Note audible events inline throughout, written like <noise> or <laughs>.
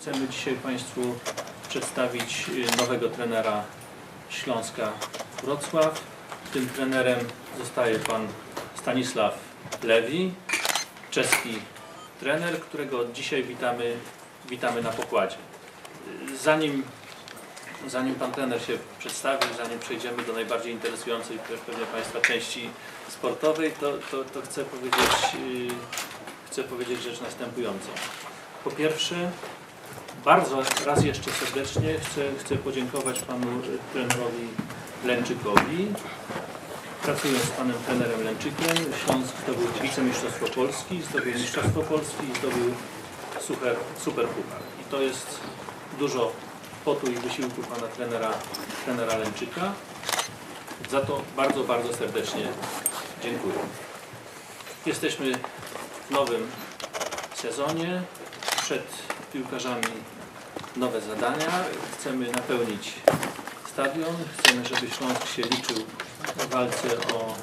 Chcemy dzisiaj Państwu przedstawić y, nowego trenera Śląska Wrocław. Tym trenerem zostaje Pan Stanisław Lewi, czeski trener, którego dzisiaj witamy, witamy na pokładzie. Y, Zanim, zanim Pan trener się przedstawi, zanim przejdziemy do najbardziej interesującej pe- pewnie Państwa części sportowej, to, to, to chcę, powiedzieć, y, chcę powiedzieć rzecz następującą. Po pierwsze, bardzo raz jeszcze serdecznie chcę, chcę podziękować panu y, trenerowi Lęczykowi. Pracując z panem trenerem Lęczykiem, Śląsk zdobył wicemistrzostwo Polski, zdobył mistrzostwo Polski i zdobył super, super puchar. I to jest dużo potu i wysiłku pana trenera, trenera Lęczyka. Za to bardzo, bardzo serdecznie dziękuję. Jesteśmy w nowym sezonie. Przed piłkarzami nowe zadania. Chcemy napełnić stadion. Chcemy, żeby Śląsk się liczył w walce o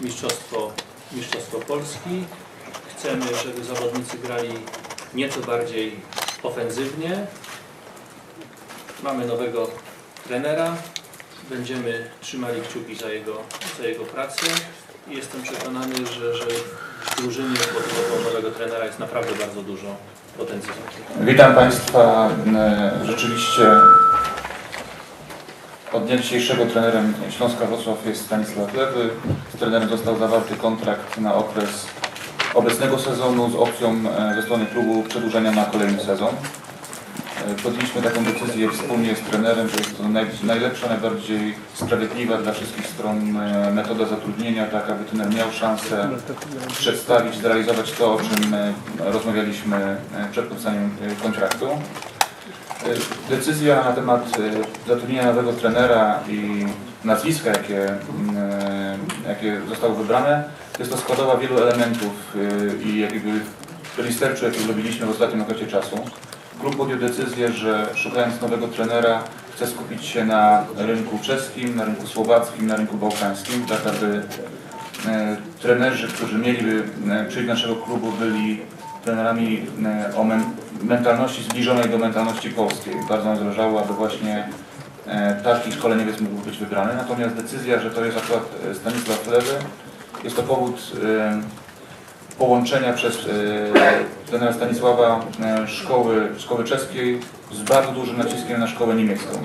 mistrzostwo, mistrzostwo Polski. Chcemy, żeby zawodnicy grali nieco bardziej ofensywnie. Mamy nowego trenera. Będziemy trzymali kciuki za jego, za jego pracę. I jestem przekonany, że, że drużynie pod nowego trenera jest naprawdę bardzo dużo potencjału. Witam Państwa. E, Rzeczywiście od dnia dzisiejszego trenerem Śląska Wrocław jest Stanisław Lewy. Z trenerem został zawarty kontrakt na okres obecnego sezonu z opcją e, ze strony klubu przedłużenia na kolejny sezon. E, Podjęliśmy taką decyzję wspólnie z trenerem, że jest to naj, najlepsza, najbardziej sprawiedliwa dla wszystkich stron e, metoda zatrudnienia, tak aby trener miał szansę przedstawić, zrealizować to, o czym e, rozmawialiśmy e, przed podpisaniem e, kontraktu. E, Decyzja na temat e, zatrudnienia nowego trenera i nazwiska, jakie, mm, e, jakie zostało wybrane, jest to składowa wielu elementów e, i jakby researchu, jaki zrobiliśmy w ostatnim okresie czasu. Klub podjął decyzję, że szukając nowego trenera chce skupić się na rynku czeskim, na rynku słowackim, na rynku bałkańskim, tak aby e, trenerzy, którzy mieliby e, przyjść do naszego klubu, byli trenerami e, o men mentalności zbliżonej do mentalności polskiej. Bardzo nam zależało, aby właśnie taki szkoleniowiec mógł być wybrany. Natomiast decyzja, że to jest akurat Stanisław Lewy, jest to powód połączenia przez e, trenera Stanisława e, szkoły, szkoły czeskiej z bardzo dużym naciskiem na szkołę niemiecką.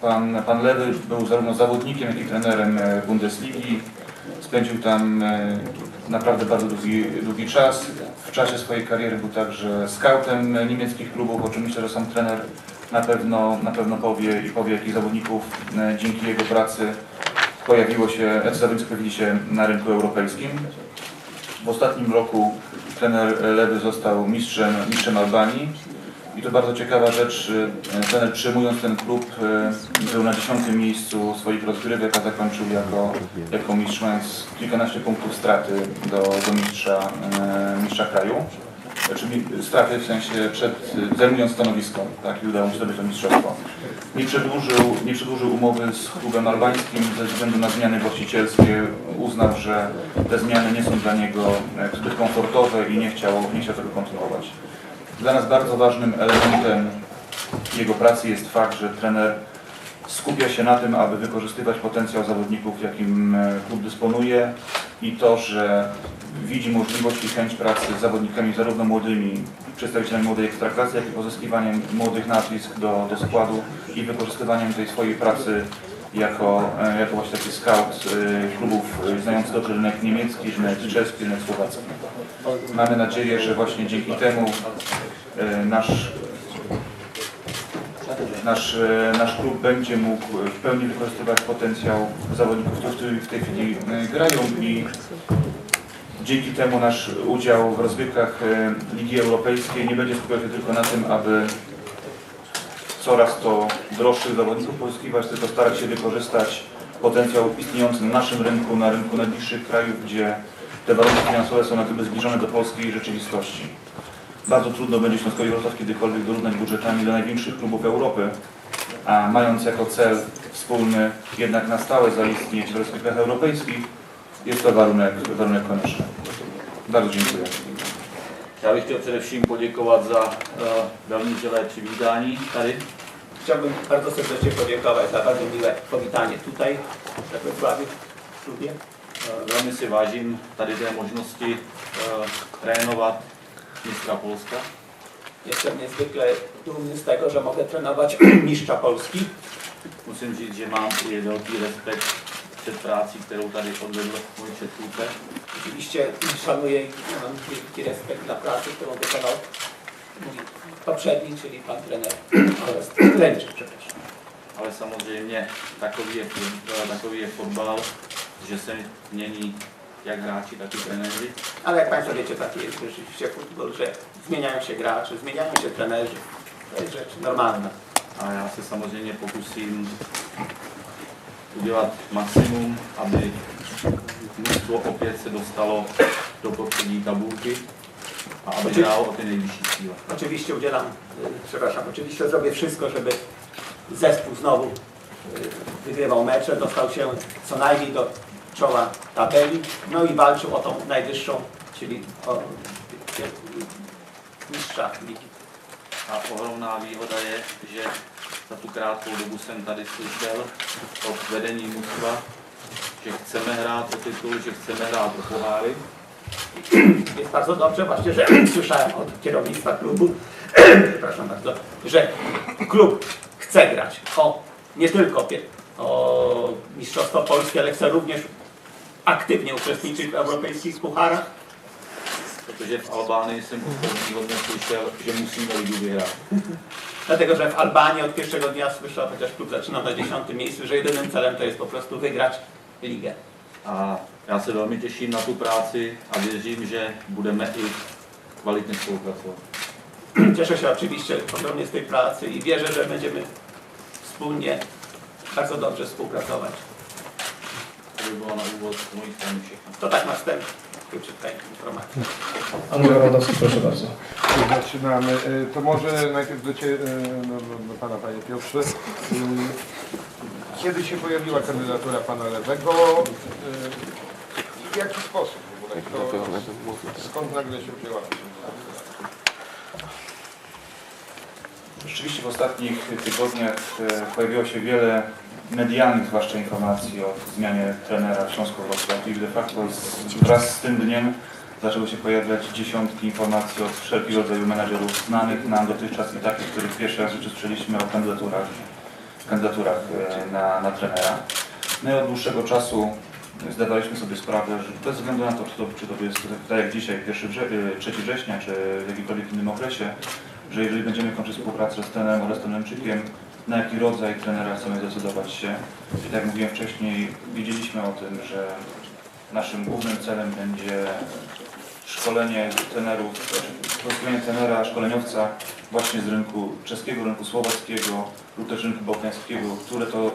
Pan, pan Lewy był zarówno zawodnikiem, jak i trenerem e, Bundesligi. Spędził tam e, naprawdę bardzo długi, długi czas. W czasie swojej kariery był także scoutem niemieckich klubów. Oczywiście, że sam trener na pewno, na pewno powie i powie, jakich zawodników e, dzięki jego pracy pojawiło się, jacy zawodnicy pojawili się na rynku europejskim. W ostatnim roku trener Lewy został mistrzem, mistrzem Albanii. I to bardzo ciekawa rzecz. e, Trener przyjmując ten klub e, był na dziesiątym miejscu swoich rozgrywek, a zakończył jako, jako mistrz, mając kilkanaście punktów straty do, do mistrza, e, mistrza kraju. Czyli straty w sensie przed zajmując stanowisko, tak, i udało mu się zdobyć to mistrzostwo. Nie przedłużył, nie przedłużył umowy z klubem albańskim ze względu na zmiany właścicielskie. Uznał, że te zmiany nie są dla niego e, zbyt komfortowe i nie chciał, nie chciał tego kontynuować. Dla nas bardzo ważnym elementem jego pracy jest fakt, że trener skupia się na tym, aby wykorzystywać potencjał zawodników, jakim e, klub dysponuje i to, że widzi możliwość i chęć pracy z zawodnikami zarówno młodymi, przedstawicielami młodej ekstraklasy, jak i pozyskiwaniem młodych nazwisk do, do składu i wykorzystywaniem tej swojej pracy jako, e, jako właśnie taki scout e, klubów e, znający dobrze rynek niemiecki, rynek czeski, rynek słowacki. Mamy nadzieję, że właśnie dzięki temu nasz, nasz, nasz klub będzie mógł w pełni wykorzystywać potencjał zawodników, którzy w tej chwili grają i dzięki temu nasz udział w rozgrywkach e, Ligi Europejskiej nie będzie skupiał się tylko na tym, aby coraz to droższych zawodników pozyskiwać, tylko starać się wykorzystać potencjał istniejący na naszym rynku, na rynku najbliższych krajów, gdzie te warunki finansowe są na tyle zbliżone do polskiej rzeczywistości. Bardzo trudno będzie Śląskowi Wrocław kiedykolwiek dorównać budżetami do największych klubów Europy, a mając jako cel wspólny jednak na stałe zaistnieć w rozgrywkach europejskich, jest to warunek, warunek konieczny. Bardzo dziękuję. Já bych chtěl především poděkovat za uh, velmi živé přivítání tady. Chciałbym bardzo serdecznie podziękować za bardzo miłe powitanie tutaj we Wrocławiu w klubie. Velmi si vážím tady té možnosti uh, trénovat mistra Polska. Jestem niezwykle dumny z tego, że mogę trenować <clears throat> mistrza Polski. Musím říct, že mám i velký respekt práci, kterou tady odvedl můj předchůdce. Oczywiście szanuję i mam wielki respekt dla pracy, którą wykonał poprzedni, czyli pan trener oraz przepraszam. Ale samozřejmě takový je, takový je fotbal, že se mění jak hráči, tak i trenéři. Ale jak Państwo wiecie, taki jest rzeczywiście futbol, że zmieniają się gracze, zmieniają się trenerzy. To jest rzecz normalna. A já se samozřejmě pokusím udělat maximum, aby mužstvo opět se dostalo do popřední tabulky a aby hrálo o ty nejvyšší cíle. Oczywiście udzielam, y, przepraszam, oczywiście zrobię wszystko, żeby zespół znowu wygrywał mecze, dostał się co najmniej do czoła tabeli, no i walczył o tą najwyższą, czyli o mistrza ligi. A ohromná výhoda je, že za tu krátkou dobu jsem tady slyšel od vedení mužstva, že chceme hrát o titul, že chceme hrát o poháry Jest bardzo dobrze właśnie, że słyszałem od kierownictwa klubu, przepraszam bardzo, że klub chce grać o nie tylko o Mistrzostwo Polskie, ale chce również aktywnie uczestniczyć w europejskich pucharach. protože v Albánii jsem od slyšel, že musíme ligu vyhrát. Dlatego, że w Albanii od pierwszego dnia słyszał, chociaż klub zaczynał na dziesiątym miejscu, że jedynym celem to jest po prostu wygrać ligę. A já se velmi těším na tu práci a věřím, že budeme i kvalitně spolupracovat. Cieszę się oczywiście ogromnie z tej pracy i wierzę, że będziemy wspólnie bardzo dobrze współpracować. To by bylo na mojej strany všechno. To tak na wstęp króciutka informacja. Andrzej Lewandowski, proszę bardzo. Zaczynamy. Y, To może najpierw do, cie, y, do, do, do Pana Panie Piotrze. Y, Kiedy się pojawiła kandydatura Pana Lewego? y, W jaki sposób w ogóle? To, skąd nagle się wzięła? Rzeczywiście w ostatnich tygodniach e, pojawiło się wiele medialnych zwłaszcza informacji o zmianie trenera w Śląsku Wrocław i de facto wraz z tym dniem zaczęły się pojawiać dziesiątki informacji od wszelkiego rodzaju menadżerów znanych nam dotychczas i takich, których pierwszy raz usłyszeliśmy o kandydaturach, kandydaturach e, na, na trenera. My od dłuższego czasu zdawaliśmy sobie sprawę, że bez względu na to, czy to, czy to jest tak jak dzisiaj, 1 wrze, e, 3 września, czy w jakimkolwiek innym okresie, że jeżeli będziemy kończyć współpracę z trenerem oraz trenerczykiem, na jaki rodzaj trenera chcemy zdecydować się. I tak jak mówiłem wcześniej, wiedzieliśmy o tym, że naszym głównym celem będzie szkolenie trenerów, szkolenie trenera, szkoleniowca właśnie z rynku czeskiego, rynku słowackiego lub też rynku bałkańskiego, które to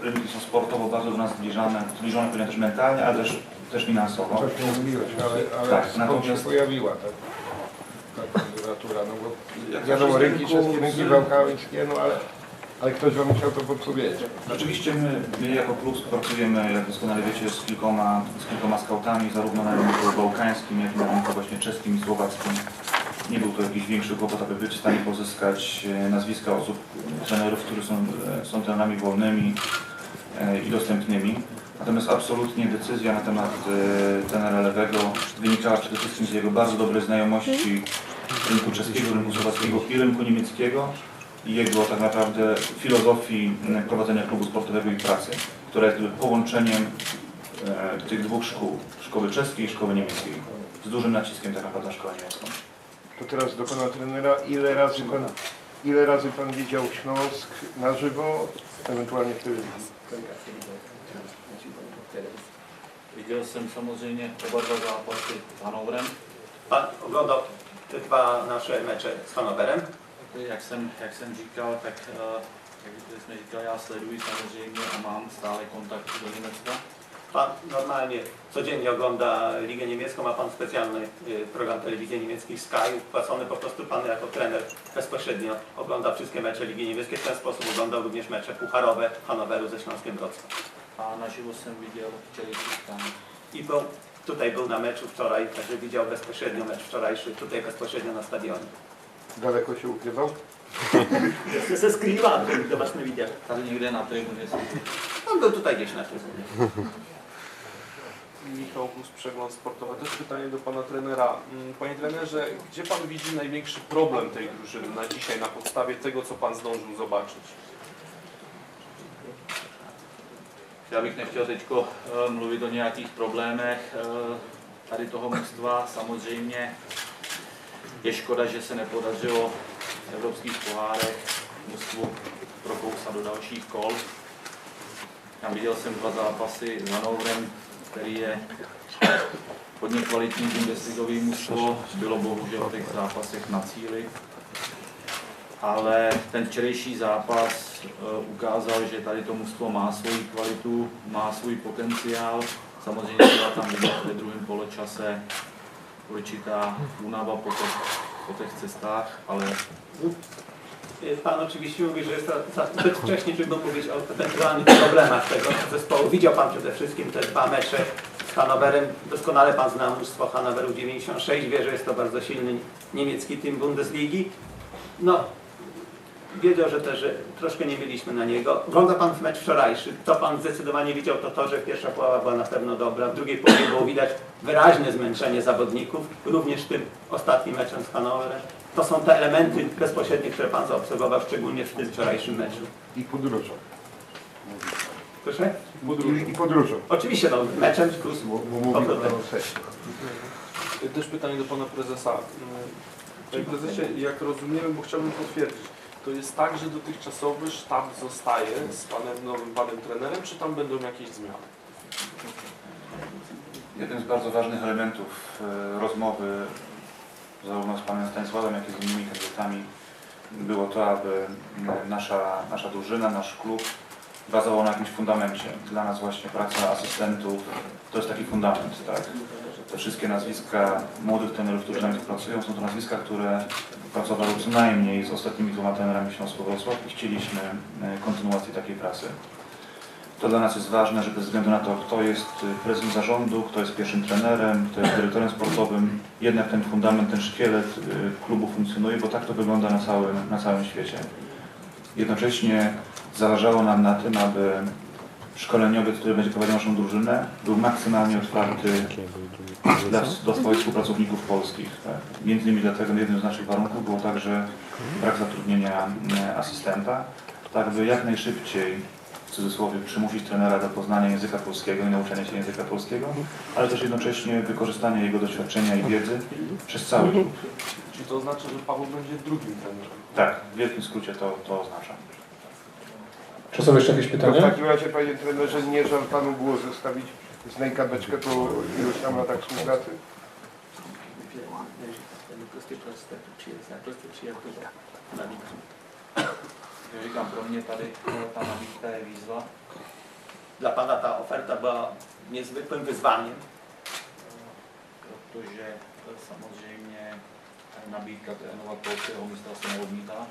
rynki są sportowo bardzo do nas zbliżane, zbliżone pewnie też mentalnie, ale też, też finansowo. Coś nie mówiłeś, ale, ale Tak, skąd natomiast- się pojawiła ta, ta kandydatura? No bo wiadomo, rynki czeskie, rynki bałkańskie, no ale, ale ktoś Wam musiał to podpowiedzieć. Oczywiście my, my jako klub współpracujemy, jak doskonale wiecie, z kilkoma, z kilkoma skautami, zarówno na rynku bałkańskim, jak i na rynku właśnie czeskim i słowackim. Nie był to jakiś większy kłopot, aby być w stanie pozyskać e, nazwiska osób, trenerów, którzy są, e, są trenerami wolnymi e, i dostępnymi. Natomiast absolutnie decyzja na temat e, trenera Lewego wynikała przede wszystkim z jego bardzo dobrej znajomości rynku czeskiego, rynku słowackiego i rynku niemieckiego jego tak naprawdę filozofii prowadzenia klubu sportowego i pracy, która jest połączeniem e, tych dwóch szkół, szkoły czeskiej i szkoły niemieckiej, z dużym naciskiem tak naprawdę na szkołę niemiecką. To teraz do Pana trenera, ile razy Pan, ile razy pan widział Śląsk na żywo, ewentualnie w telewizji? Viděl jsem samozřejmě oba dva zápasy s Hanovrem. Pan oglądał te dwa nasze mecze z Hanowerem. Jak jsem, jak jsem říkal, tak eh, jak jsme říkali, já sleduji samozřejmě a mám stále kontakt do Německa. Pan normalnie codziennie ogląda Ligę Niemiecką, ma Pan specjalny y, program telewizji niemieckiej Sky, płacony po prostu Pan jako trener bezpośrednio ogląda wszystkie mecze Ligi Niemieckiej. W ten sposób oglądał również mecze pucharowe Hanoweru ze Śląskiem Wrocław. A naživo jsem viděl včerejší utkání. I był tutaj był na meczu wczoraj, także widział bezpośrednio mecz wczorajszy, tutaj bezpośrednio na stadionie. Daleko się ukrywał? <laughs> Jeszcze se do Was nie widział. Tady někde na jsou On był tutaj gdzieś na trybunie. <laughs> Michał Bus, Przegląd Sportowy. Też pytanie do Pana trenera. Mm, Panie trenerze, gdzie Pan widzi największy problem tej drużyny na dzisiaj, na podstawie tego, co Pan zdążył zobaczyć? Já bych nechtěl teď mluvit o nějakých problémech eh, tady toho mužstva. Samozřejmě je škoda, že se nepodařilo v evropských pohárech mužstvu prokousat do dalších kol. Tam viděl jsem dva zápasy s Hanovrem, který je hodně kvalitní bundesligový mužstvo. Bylo bohužel v těch zápasech na cíli. Ale ten včerejší zápas eh, ukázal, že tady to mužstvo má svoji kvalitu, má svůj potenciál. Samozřejmě byla tam ve druhém poločase určitá únava po těch, po těch cestách, ale Pan oczywiście mówi, że jest za, zbyt wcześnie, żeby mówić o ewentualnych problemach tego zespołu. Widział Pan przede wszystkim te dwa mecze z Hanowerem. Doskonale Pan zna mnóstwo Hanoweru 96. Wie, że jest to bardzo silny niemiecki team Bundesligi. No, wiedział, że też że troszkę nie mieliśmy na niego. Ogląda Pan mecz wczorajszy. To Pan zdecydowanie widział to to, że pierwsza połowa była na pewno dobra. W drugiej połowie było widać wyraźne zmęczenie zawodników. Również tym ostatnim meczem z Hanowerem. To są te elementy bezpośrednie, które Pan zaobserwował, szczególnie w tym wczorajszym meczu. I podróżą. Proszę? I, i podróżą. Oczywiście, no, meczem plus Bo, bo mówi powrotem. o sesji. Też pytanie do Pana Prezesa. Panie Prezesie, jak rozumiemy, bo chciałbym potwierdzić, to jest tak, że dotychczasowy sztab zostaje z Panem nowym Panem trenerem, czy tam będą jakieś zmiany? Jednym z bardzo ważnych elementów e, rozmowy zarówno z panem Stanisławem, jak i z innymi kandydatami było to, aby nasza, nasza drużyna, nasz klub bazował na jakimś fundamencie. Dla nas właśnie praca asystentów to jest taki fundament, tak? Te wszystkie nazwiska młodych trenerów, którzy na nich pracują, są to nazwiska, które pracowały co najmniej z ostatnimi dwoma trenerami Śląsko Wrocław i chcieliśmy e, kontynuacji takiej pracy. To dla nas jest ważne, że bez względu na to, kto jest y, prezesem zarządu, kto jest pierwszym trenerem, kto jest dyrektorem sportowym, jednak ten fundament, ten szkielet y, klubu funkcjonuje, bo tak to wygląda na całym, na całym świecie. Jednocześnie zależało nam na tym, aby szkoleniowiec, który będzie prowadził naszą drużynę, był maksymalnie otwarty dla, do swoich współpracowników polskich. Tak. Między innymi dlatego jednym z naszych warunków było także brak zatrudnienia y, asystenta, tak by jak najszybciej w cudzysłowie przymusić trenera do poznania języka polskiego i nauczenia się języka polskiego, ale też jednocześnie wykorzystania jego doświadczenia i wiedzy przez cały klub. Czy to oznacza, że Paweł będzie drugim trenerem? Tak, w wielkim skrócie to, to oznacza. Czy są jeszcze jakieś To w pytania? takim razie, panie trenerze, nie żal panu było zostawić Znajka Beczkę po iluś tam latach współpracy? Prostě přijezd, prostě přijet do nabídku. já říkám, pro mě tady ta nabídka je výzva. Dla Pana ta oferta była niezwykłym wyzwaniem. protože samozřejmě nabídka trénovat polského mistra se neodmítá.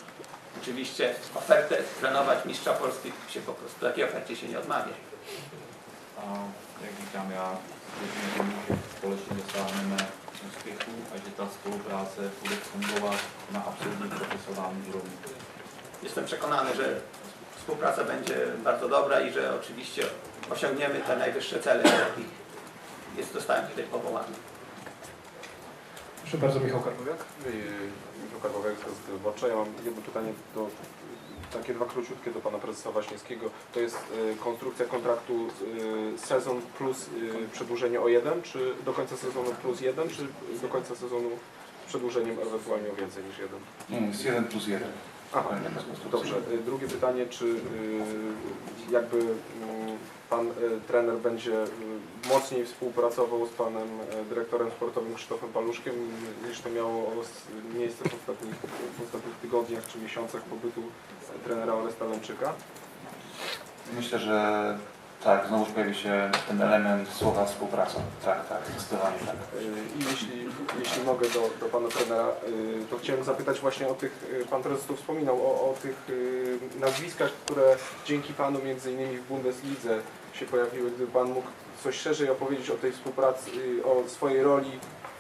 Oczywiście ofertę trenować mistrza Polski się po prostu takiej ofercie się nie odmawia. A jak říkám, já věřím že společně dosáhneme úspěchu a že ta spolupráce bude fungovat na absolutně profesionální úrovni. Jestem przekonany, że współpraca będzie bardzo dobra i że oczywiście osiągniemy te najwyższe cele, do jakich jest, zostałem tutaj powołany. Proszę bardzo, Michał Karpowiak. Michał Karpowiak z Wyborczej. Ja mam jedno pytanie, do, takie dwa króciutkie do Pana Prezesa Waśniewskiego. To jest y, konstrukcja kontraktu y, sezon plus y, przedłużenie o jeden, czy do końca sezonu plus jeden, czy do końca sezonu z przedłużeniem ewentualnie o więcej niż jeden? Nie, jest jeden plus jeden. Aha, dobrze. Drugie pytanie, czy jakby mm, Pan trener będzie mocniej współpracował z Panem y, dyrektorem sportowym Krzysztofem Paluszkiem niż to miało miejsce w ostatnich, w ostatnich tygodniach czy miesiącach pobytu trenera Oresta Lęczyka? Myślę, że tak, znowu pojawi się ten element słowa współpraca. Tak, tak, zdecydowanie tak. Y, I jeśli, jeśli mogę do, do Pana trenera, y, to chciałem zapytać właśnie o tych, Pan Prezes tu wspominał, o, o tych nazwiskach, które dzięki Panu między innymi w Bundeslidze się pojawiły. Gdyby Pan mógł coś szerzej opowiedzieć o tej współpracy, y, o swojej roli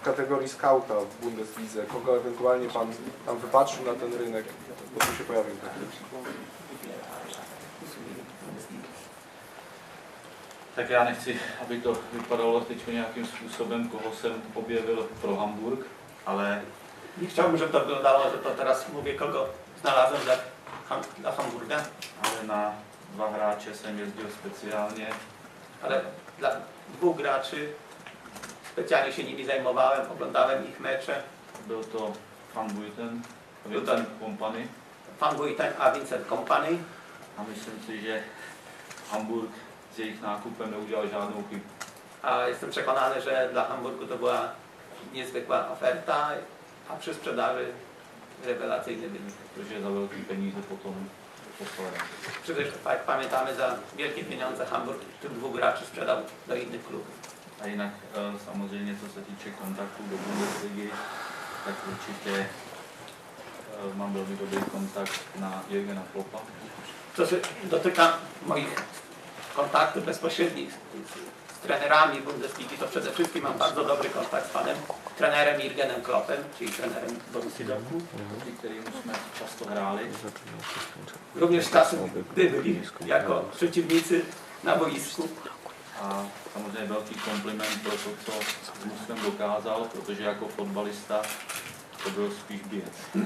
w kategorii skauta w Bundeslidze? Kogo ewentualnie Pan tam wypatrzył na ten rynek, bo tu się pojawił taki. Tak já nechci, aby to vypadalo teď nějakým způsobem, koho jsem objevil pro Hamburg, ale Nie chciałbym, żeby to wyglądało, że to teraz mówię, kogo znalazłem dla, dla Hamburga, ale na dva hráče jsem jezdil speciálně. ale dla dwóch graczy specjalnie się nimi zajmowałem, oglądałem ich mecze. Byl to Van Buiten, to- Vincent Kompany Van Buiten a Vincent Kompany. a myslím si, že Hamburg s jejich nákupem neudělal žádnou chybu. A jestem przekonany, że dla Hamburgu to była niezwykła oferta, a przy sprzedaży rewelacyjny wynik. protože za velký peníze potom poslali. Przecież jak pamiętamy, za wielkie pieniądze Hamburg tych dwóch graczy sprzedał do innych klubów. A jinak eh, samozřejmě, co se týče kontaktů do Bundesligy, tak určitě eh, mám velmi dobrý kontakt na Jürgena Kloppa. Co się dotyka moich kontaktów bezpośrednich z, z, z trenerami Bundesligi, to przede wszystkim mam bardzo dobry kontakt z panem trenerem Jürgenem Kloppem, czyli trenerem Borussii Dortmund. proti kterým jsme často hráli. Również czasem, gdy byli jako przeciwnicy na boisku. A samozřejmě velký kompliment pro to, co s Musem dokázal, protože jako fotbalista to byl spíš běc. <laughs>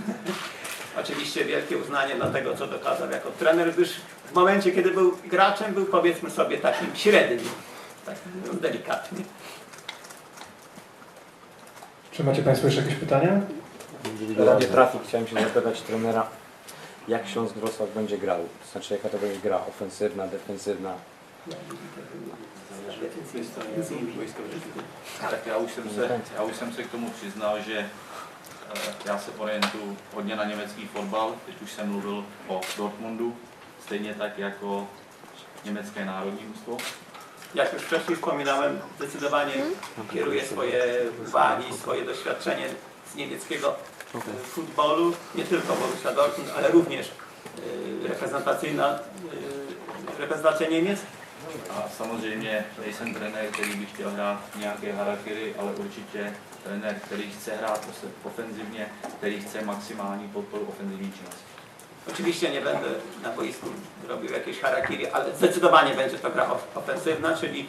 Oczywiście wielkie uznanie dla tego, co dokazał jako trener, gdyż w momencie, kiedy był graczem, był powiedzmy sobie takim średnim, tak delikatnie. Czy macie Państwo jeszcze jakieś pytania? Radzie Trafik chciałem się zapytać trenera, jak Śląsk Wrocław będzie grał? To znaczy jaka to będzie gra? Ofensywna, defensywna? Tak já už jsem se, já už jsem se k tomu přiznal, že eh, já se orientuju hodně na německý fotbal. Teď už jsem mluvil o Dortmundu, stejně tak jako německé národní mužstvo. Jak już wcześniej wspominałem, zdecydowanie kieruję swoje uwagi, swoje doświadczenie z niemieckiego e, futbolu, nie tylko Borussia Dortmund, ale również e, reprezentacyjna, e, reprezentacja Niemiec. A samozřejmě nejsem trenér, který by chtěl hrát nějaké harakiri, ale určitě trenér, který chce hrát ofenzivně, který chce maximální podporu ofenzivní činnosti. Oczywiście nie będę na boisku robił jakieś harakiri, ale zdecydowanie będzie to gra of- ofensywna, czyli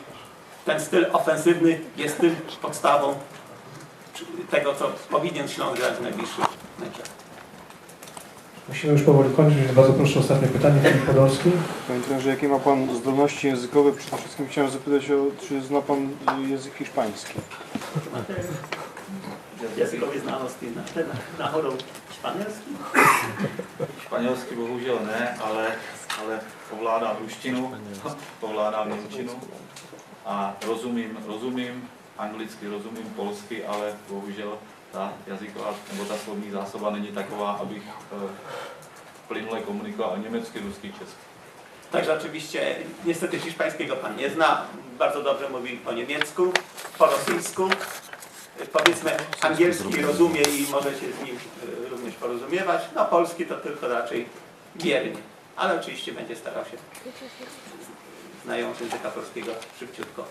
ten styl ofensywny jest tym podstawą tego, co powinien Śląsk grać w najbliższych meczach. Musimy już powoli kończyć, więc bardzo proszę o ostatnie pytanie. Filip Podolski. Panie trenerze, jakie ma Pan zdolności językowe? Przede wszystkim chciałem zapytać o, czy zna Pan język hiszpański? Jazykowie znanosti na, na, na chorą španělský. <coughs> Španělsky bohužel ne, ale, ale ovládám ruštinu, ovládám němčinu a rozumím, rozumím anglicky, rozumím polsky, ale bohužel ta jazyková nebo ta slovní zásoba není taková, abych eh, plynule komunikoval německy, rusky, česky. Także oczywiście niestety hiszpańskiego Pan nie zna. Bardzo dobrze mówi po niemiecku, po rosyjsku. Powiedzmy angielski rozumie i może się z nim również porozumiewać. No polski to tylko raczej biernie. Ale oczywiście będzie starał się znajomość języka polskiego szybciutko.